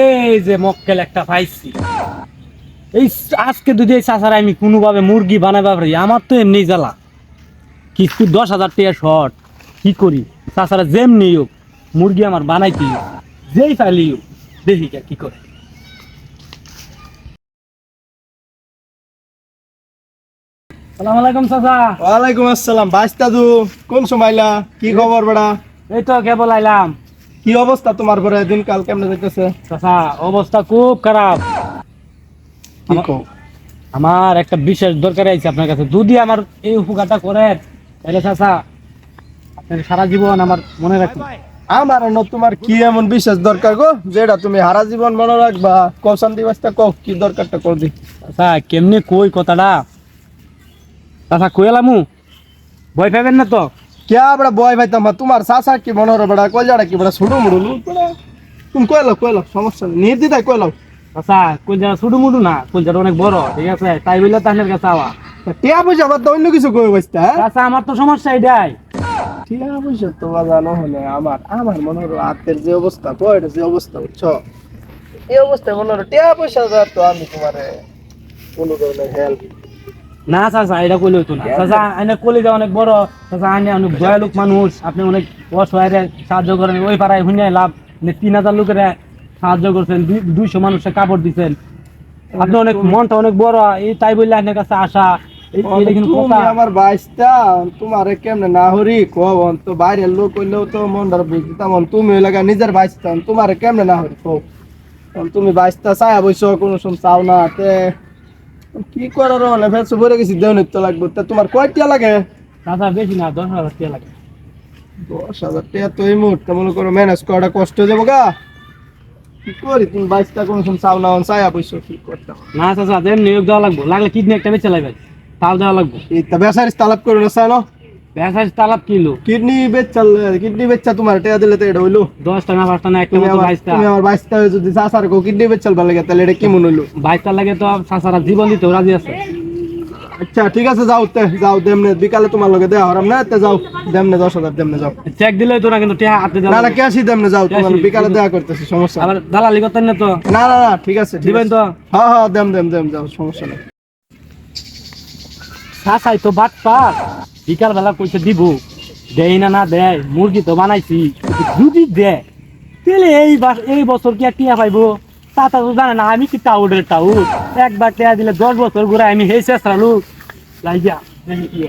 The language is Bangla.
এই যে মক্কেল একটা পাইছি। এই আজকে যদি এই চাচারা আমি কোনোভাবে মুরগি পারি আমার তো এমনি জ্বালা। কিছু দশ হাজার টাকা শর্ট। কি করি? চাচারা যেমনি হোক মুরগি আমার বানাইতে যেই পাইলি হোক, দেখি কি করে। সালাম আলাইকুম চাচা। ওয়ালাইকুম আসসালাম। বাইস্তাদু কোন সময়লা কি খবর বেড়া? এই তো কেবল আইলাম। কি অবস্থা তোমার পরে দিনকাল কেমনে যাইতেছে? চাচা অবস্থা খুব খারাপ। কি আমার- কও? আমার একটা বিশেষ দরকার আছে আপনার কাছে। যদি আমার এই উপকারটা করেন তাহলে চাচা আপনার সারা জীবন আমার মনে রাখবেন আমার ন তোমার কি এমন বিশেষ দরকার গো যেটা তুমি হারা জীবন মনে রাখবা? কৌশান দিবসটা কও কি দরকারটা কর দি চাচা কেমনে কই কথাটা? চাচা কই এলামু ভয় পাবেন না তো? বয় ভাই তোমার তোমার সাসা কি মনে হয় বড়া কইলাটা কি বড় ছুড়ু মুড়ু লু বড়া তুমি কইলো কইলো সমস্যা কইলো চাচা কই যারা শুধু মুডু না যারা অনেক বড় ঠিক আছে তাই বললে তাহলে কাছে আওয়া টিয়া পয়সা বাদ অন্য কিছু কই বসতা চাচা আমার তো সমস্যা এটাই টিয়া পয়সা তো জানো হলে আমার আমার মনে হলো হাতের যে অবস্থা বয়ের যে অবস্থা বুঝছ এই অবস্থায় মনে হলো টিয়া পয়সা তো আমি তোমারে কোনো ধরনের হেল্প না চাচা এটা কইলে হইতো না। চাচা আইনে কলিজা অনেক বড় চাচা আইনে অনেক দয়ালুক মানুষ আপনি অনেক অসহায় সাহায্য করেন ওই পাড়ায় হুঁড়ে লাভ। তিন হাজার লোকের সাহায্য করছেন দুই- দুইশো মানুষের কাপড় দিচ্ছেন আপনি অনেক মনটা অনেক বড় এই তাই বললে আপনার কাছে আসা আমার বাইশটা তোমারে কেমনে না হরি? কব তো বাইরের লোক হইলেও তো মন বুঝতাম তুমি লাগা নিজের বাইশটা তোমারে কেমনে না হরি? তুমি বাইশটা চাই বইছো কোনো সময় চাও না তে কি করার মানে? ফের ভরে গেছি দেও নিত্য লাগবে। তা তোমার কয়টা লাগে? দাদা বেশি না দশ হাজার টাকা লাগে। দশ হাজার টাকা তো এই মুহূর্তে মনে করো ম্যানেজ করাটা কষ্ট হয়ে যাব গা। কি করি? তুমি বাইশটা কোনো সময় চাও না চাইয়া বইছো কি করতাম না চাচা দেন নিয়োগ দেওয়া লাগবো। লাগলে কিডনি একটা বেঁচে লাগবে তাও দেওয়া লাগবো। এই তা বেসারিস তালাব করে না চাই না। ব্যাসাজ তালাপ কিলো। কিডনি বেচাল কিডনি বেচা তোমার টাকা দিলে তো এটা হইল। দশটা না পাঁচটা না একটা মতো বাইশটা। তুমি আমার বাইশটা হয়ে যদি চাষার গো কিডনি বেচাল ভালো লাগে তাহলে এটা কি মনে হইল? বাইশটা লাগে তো চাচারা জীবন দিতে রাজি আছে। আচ্ছা ঠিক আছে যাও তে যাও দেমনে বিকালে তোমার লগে দেয়া হরাম না তে যাও দেমনে দশ হাজার দেমনে যাও। চেক দিলে তো না কিন্তু টেহা হাতে না না ক্যাশই দেমনে যাও তোমার বিকালে দেয়া করতেছি সমস্যা। আবার দালালি করতেন না তো? না না না ঠিক আছে দিবেন। তো? হ্যাঁ হ্যাঁ দেম দেম দেম যাও সমস্যা নেই। চাচাই তো বাট পার বিকাল বেলা কইছে, দিব দেয় না না দেয় মুরগি তো বানাইছি, যদি দেয়, তাহলে এই এই বছর কি আর টিয়া পাইবো? চাচা তো জানে না, আমি কি টাউডের টাউড? একবার টিয়া দিলে দশ বছর ঘুরে আমি হেসে আসলাম লাইজা দেখি কি।